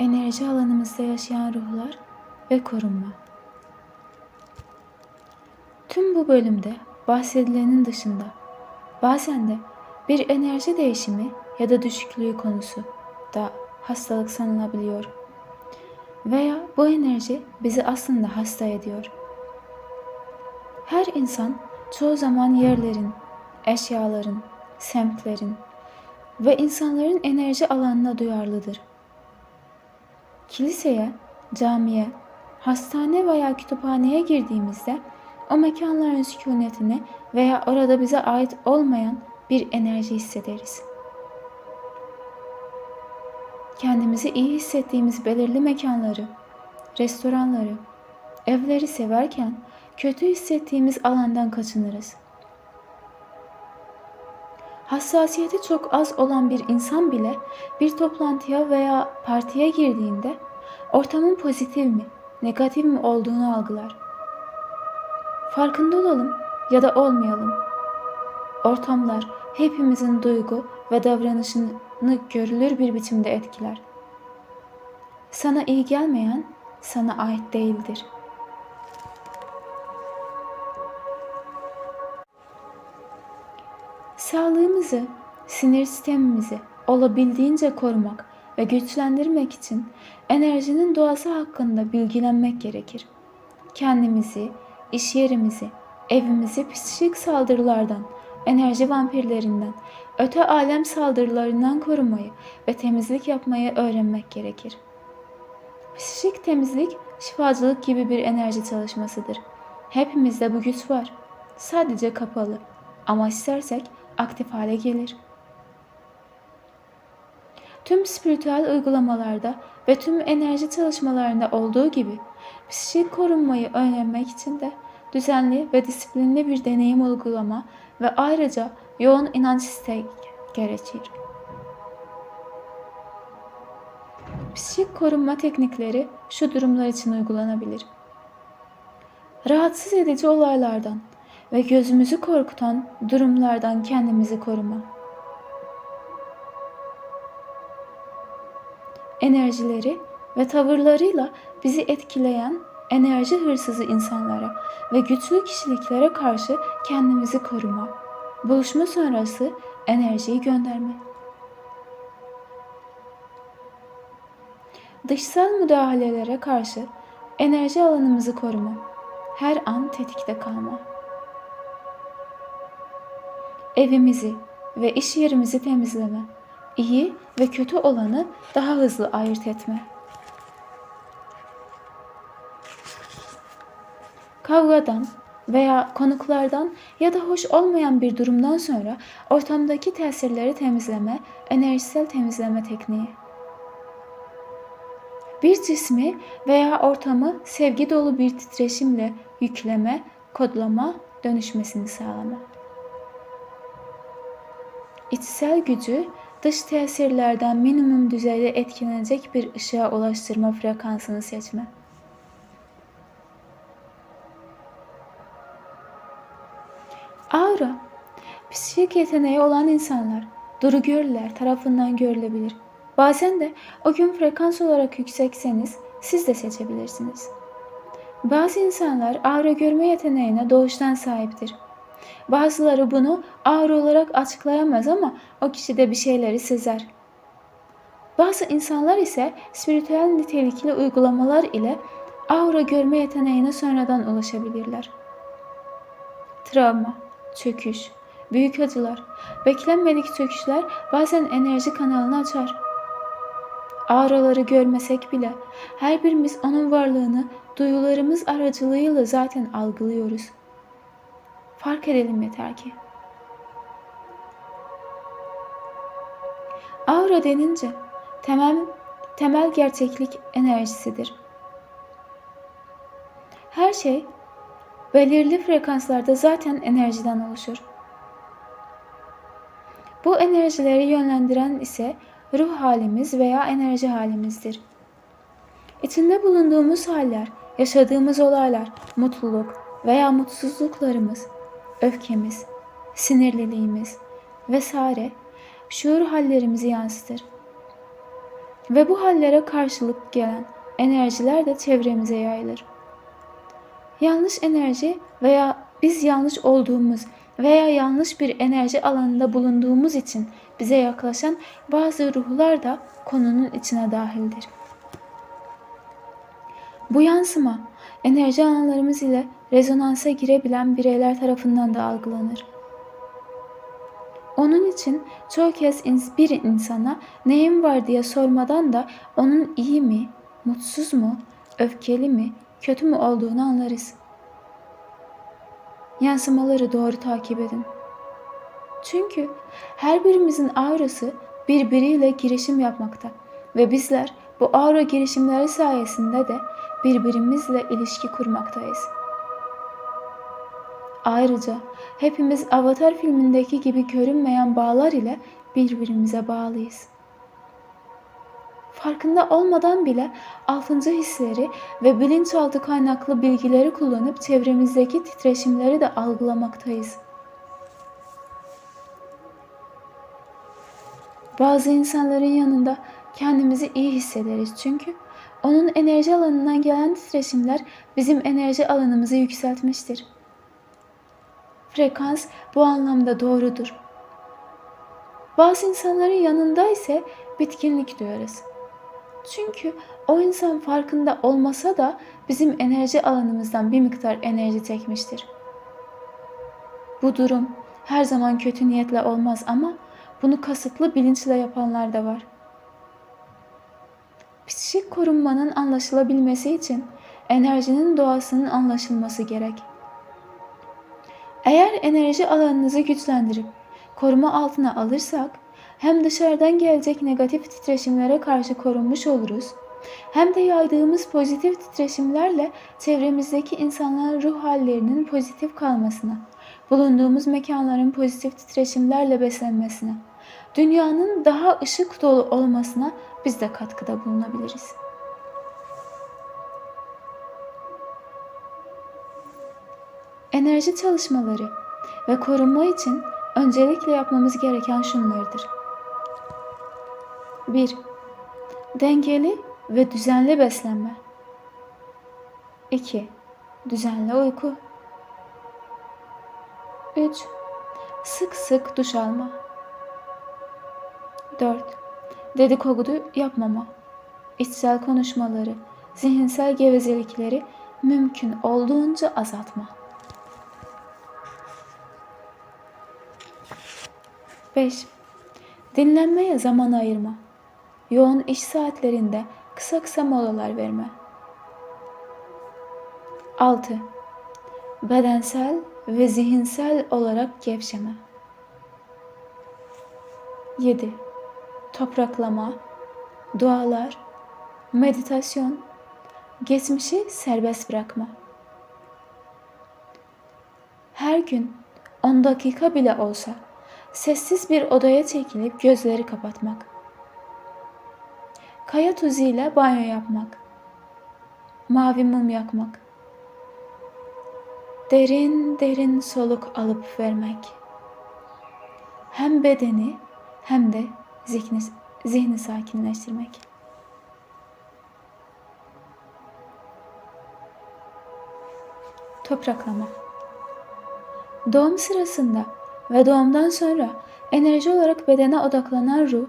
enerji alanımızda yaşayan ruhlar ve korunma. Tüm bu bölümde bahsedilenin dışında bazen de bir enerji değişimi ya da düşüklüğü konusu da hastalık sanılabiliyor. Veya bu enerji bizi aslında hasta ediyor. Her insan çoğu zaman yerlerin, eşyaların, semtlerin ve insanların enerji alanına duyarlıdır. Kiliseye, camiye, hastane veya kütüphaneye girdiğimizde o mekanların sükunetini veya orada bize ait olmayan bir enerji hissederiz. Kendimizi iyi hissettiğimiz belirli mekanları, restoranları, evleri severken kötü hissettiğimiz alandan kaçınırız. Hassasiyeti çok az olan bir insan bile bir toplantıya veya partiye girdiğinde ortamın pozitif mi, negatif mi olduğunu algılar. Farkında olalım ya da olmayalım. Ortamlar hepimizin duygu ve davranışını görülür bir biçimde etkiler. Sana iyi gelmeyen sana ait değildir. Sağlığımızı, sinir sistemimizi olabildiğince korumak ve güçlendirmek için enerjinin doğası hakkında bilgilenmek gerekir. Kendimizi, iş yerimizi, evimizi psikik saldırılardan, enerji vampirlerinden, öte alem saldırılarından korumayı ve temizlik yapmayı öğrenmek gerekir. Psikik temizlik, şifacılık gibi bir enerji çalışmasıdır. Hepimizde bu güç var. Sadece kapalı. Ama istersek aktif hale gelir. Tüm spiritüel uygulamalarda ve tüm enerji çalışmalarında olduğu gibi psikik korunmayı öğrenmek için de düzenli ve disiplinli bir deneyim uygulama ve ayrıca yoğun inanç isteği gerekir. Psikik korunma teknikleri şu durumlar için uygulanabilir. Rahatsız edici olaylardan ve gözümüzü korkutan durumlardan kendimizi koruma. Enerjileri ve tavırlarıyla bizi etkileyen enerji hırsızı insanlara ve güçlü kişiliklere karşı kendimizi koruma. Buluşma sonrası enerjiyi gönderme. Dışsal müdahalelere karşı enerji alanımızı koruma. Her an tetikte kalma. Evimizi ve iş yerimizi temizleme. İyi ve kötü olanı daha hızlı ayırt etme. Kavgadan veya konuklardan ya da hoş olmayan bir durumdan sonra ortamdaki tesirleri temizleme, enerjisel temizleme tekniği. Bir cismi veya ortamı sevgi dolu bir titreşimle yükleme, kodlama, dönüşmesini sağlama. İçsel gücü dış tesirlerden minimum düzeyde etkilenecek bir ışığa ulaştırma frekansını seçme. Aura, psikik yeteneği olan insanlar, duru görüler tarafından görülebilir. Bazen de o gün frekans olarak yüksekseniz siz de seçebilirsiniz. Bazı insanlar aura görme yeteneğine doğuştan sahiptir. Bazıları bunu aura olarak açıklayamaz ama o kişi de bir şeyleri sezer. Bazı insanlar ise spiritüel nitelikli uygulamalar ile aura görme yeteneğine sonradan ulaşabilirler. Travma, çöküş, büyük acılar, beklenmedik çöküşler bazen enerji kanalını açar. Auraları görmesek bile her birimiz onun varlığını duyularımız aracılığıyla zaten algılıyoruz. Fark edelim yeter ki. Aura denince temel, temel gerçeklik enerjisidir. Her şey belirli frekanslarda zaten enerjiden oluşur. Bu enerjileri yönlendiren ise ruh halimiz veya enerji halimizdir. İçinde bulunduğumuz haller, yaşadığımız olaylar, mutluluk veya mutsuzluklarımız, öfkemiz, sinirliliğimiz vesaire şuur hallerimizi yansıtır. Ve bu hallere karşılık gelen enerjiler de çevremize yayılır. Yanlış enerji veya biz yanlış olduğumuz veya yanlış bir enerji alanında bulunduğumuz için bize yaklaşan bazı ruhlar da konunun içine dahildir. Bu yansıma enerji alanlarımız ile rezonansa girebilen bireyler tarafından da algılanır. Onun için çoğu kez bir insana neyim var diye sormadan da onun iyi mi, mutsuz mu, öfkeli mi, kötü mü olduğunu anlarız. Yansımaları doğru takip edin. Çünkü her birimizin aurası birbiriyle girişim yapmakta ve bizler bu aura girişimleri sayesinde de birbirimizle ilişki kurmaktayız. Ayrıca hepimiz Avatar filmindeki gibi görünmeyen bağlar ile birbirimize bağlıyız. Farkında olmadan bile altıncı hisleri ve bilinçaltı kaynaklı bilgileri kullanıp çevremizdeki titreşimleri de algılamaktayız. Bazı insanların yanında kendimizi iyi hissederiz çünkü onun enerji alanından gelen titreşimler bizim enerji alanımızı yükseltmiştir. Frekans bu anlamda doğrudur. Bazı insanların yanında ise bitkinlik duyarız. Çünkü o insan farkında olmasa da bizim enerji alanımızdan bir miktar enerji çekmiştir. Bu durum her zaman kötü niyetle olmaz ama bunu kasıtlı bilinçle yapanlar da var. Psikik korunmanın anlaşılabilmesi için enerjinin doğasının anlaşılması gerek. Eğer enerji alanınızı güçlendirip koruma altına alırsak hem dışarıdan gelecek negatif titreşimlere karşı korunmuş oluruz hem de yaydığımız pozitif titreşimlerle çevremizdeki insanların ruh hallerinin pozitif kalmasına, bulunduğumuz mekanların pozitif titreşimlerle beslenmesine, dünyanın daha ışık dolu olmasına biz de katkıda bulunabiliriz. Enerji çalışmaları ve korunma için öncelikle yapmamız gereken şunlardır. 1. Dengeli ve düzenli beslenme. 2. Düzenli uyku. 3. Sık sık duş alma. 4. Dedikodu yapmama. İçsel konuşmaları, zihinsel gevezelikleri mümkün olduğunca azaltma. 5. Dinlenmeye zaman ayırma. Yoğun iş saatlerinde kısa kısa molalar verme. 6. Bedensel ve zihinsel olarak gevşeme. 7. Topraklama, dualar, meditasyon, geçmişi serbest bırakma. Her gün 10 dakika bile olsa sessiz bir odaya çekilip gözleri kapatmak. Kaya tuzu ile banyo yapmak. Mavi mum yakmak. Derin derin soluk alıp vermek. Hem bedeni hem de zihni, zihni sakinleştirmek. Topraklama. Doğum sırasında ve doğumdan sonra enerji olarak bedene odaklanan ruh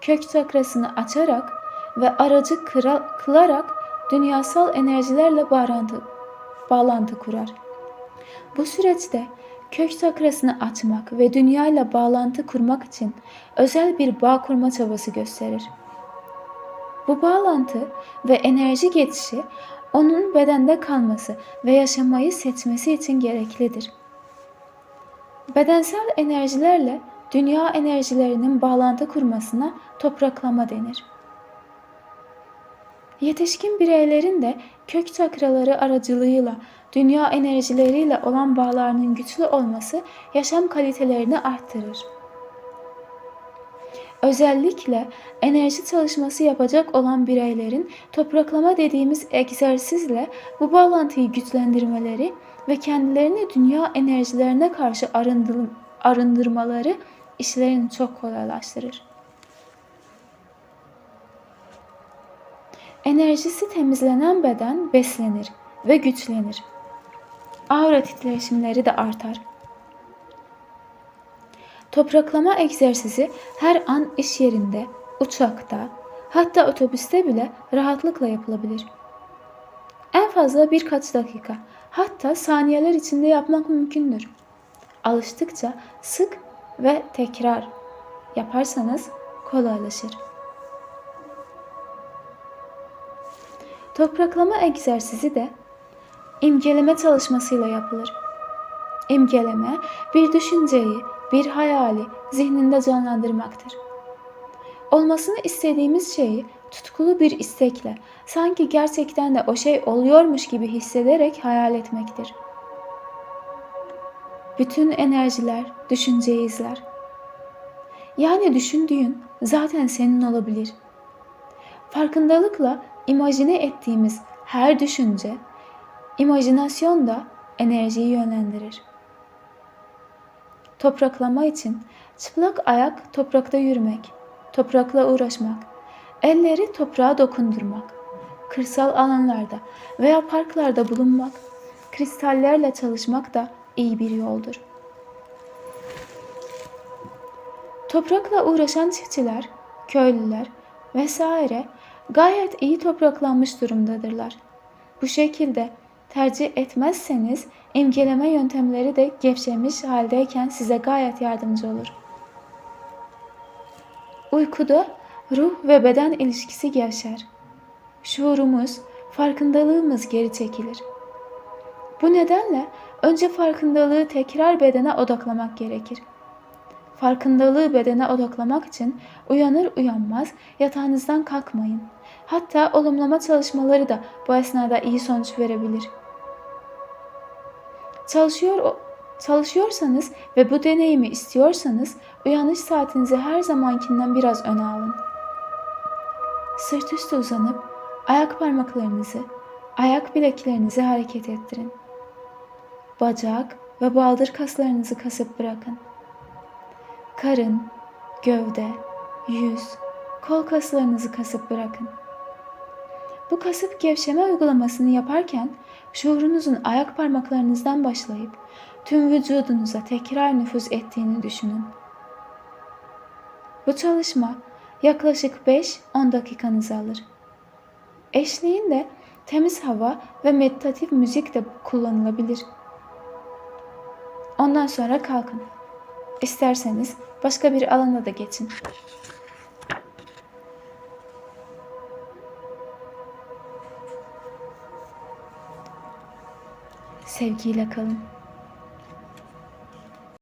kök çakrasını açarak ve aracı kıra, kılarak dünyasal enerjilerle bağlantı, bağlantı kurar. Bu süreçte kök çakrasını açmak ve dünya ile bağlantı kurmak için özel bir bağ kurma çabası gösterir. Bu bağlantı ve enerji geçişi onun bedende kalması ve yaşamayı seçmesi için gereklidir. Bedensel enerjilerle dünya enerjilerinin bağlantı kurmasına topraklama denir. Yetişkin bireylerin de kök çakraları aracılığıyla dünya enerjileriyle olan bağlarının güçlü olması yaşam kalitelerini arttırır. Özellikle enerji çalışması yapacak olan bireylerin topraklama dediğimiz egzersizle bu bağlantıyı güçlendirmeleri ve kendilerini dünya enerjilerine karşı arındırmaları işlerini çok kolaylaştırır. Enerjisi temizlenen beden beslenir ve güçlenir. Aura titreşimleri de artar. Topraklama egzersizi her an iş yerinde, uçakta, hatta otobüste bile rahatlıkla yapılabilir. En fazla birkaç dakika, hatta saniyeler içinde yapmak mümkündür. Alıştıkça sık ve tekrar yaparsanız kolaylaşır. Topraklama egzersizi de imgeleme çalışmasıyla yapılır. İmgeleme bir düşünceyi, bir hayali zihninde canlandırmaktır. Olmasını istediğimiz şeyi tutkulu bir istekle, sanki gerçekten de o şey oluyormuş gibi hissederek hayal etmektir. Bütün enerjiler düşünceyi izler. Yani düşündüğün zaten senin olabilir. Farkındalıkla imajine ettiğimiz her düşünce, imajinasyon da enerjiyi yönlendirir. Topraklama için çıplak ayak toprakta yürümek, toprakla uğraşmak, elleri toprağa dokundurmak, kırsal alanlarda veya parklarda bulunmak, kristallerle çalışmak da iyi bir yoldur. Toprakla uğraşan çiftçiler, köylüler vesaire gayet iyi topraklanmış durumdadırlar. Bu şekilde tercih etmezseniz imgeleme yöntemleri de gevşemiş haldeyken size gayet yardımcı olur. Uykuda ruh ve beden ilişkisi gevşer. Şuurumuz, farkındalığımız geri çekilir. Bu nedenle önce farkındalığı tekrar bedene odaklamak gerekir. Farkındalığı bedene odaklamak için uyanır uyanmaz yatağınızdan kalkmayın. Hatta olumlama çalışmaları da bu esnada iyi sonuç verebilir. Çalışıyor çalışıyorsanız ve bu deneyimi istiyorsanız uyanış saatinizi her zamankinden biraz öne alın. Sırt üstü uzanıp ayak parmaklarınızı, ayak bileklerinizi hareket ettirin. Bacak ve baldır kaslarınızı kasıp bırakın. Karın, gövde, yüz, kol kaslarınızı kasıp bırakın. Bu kasıp gevşeme uygulamasını yaparken şuurunuzun ayak parmaklarınızdan başlayıp tüm vücudunuza tekrar nüfuz ettiğini düşünün. Bu çalışma yaklaşık 5-10 dakikanızı alır. Eşliğinde temiz hava ve meditatif müzik de kullanılabilir. Ondan sonra kalkın. İsterseniz başka bir alana da geçin. Sevgiyle kalın.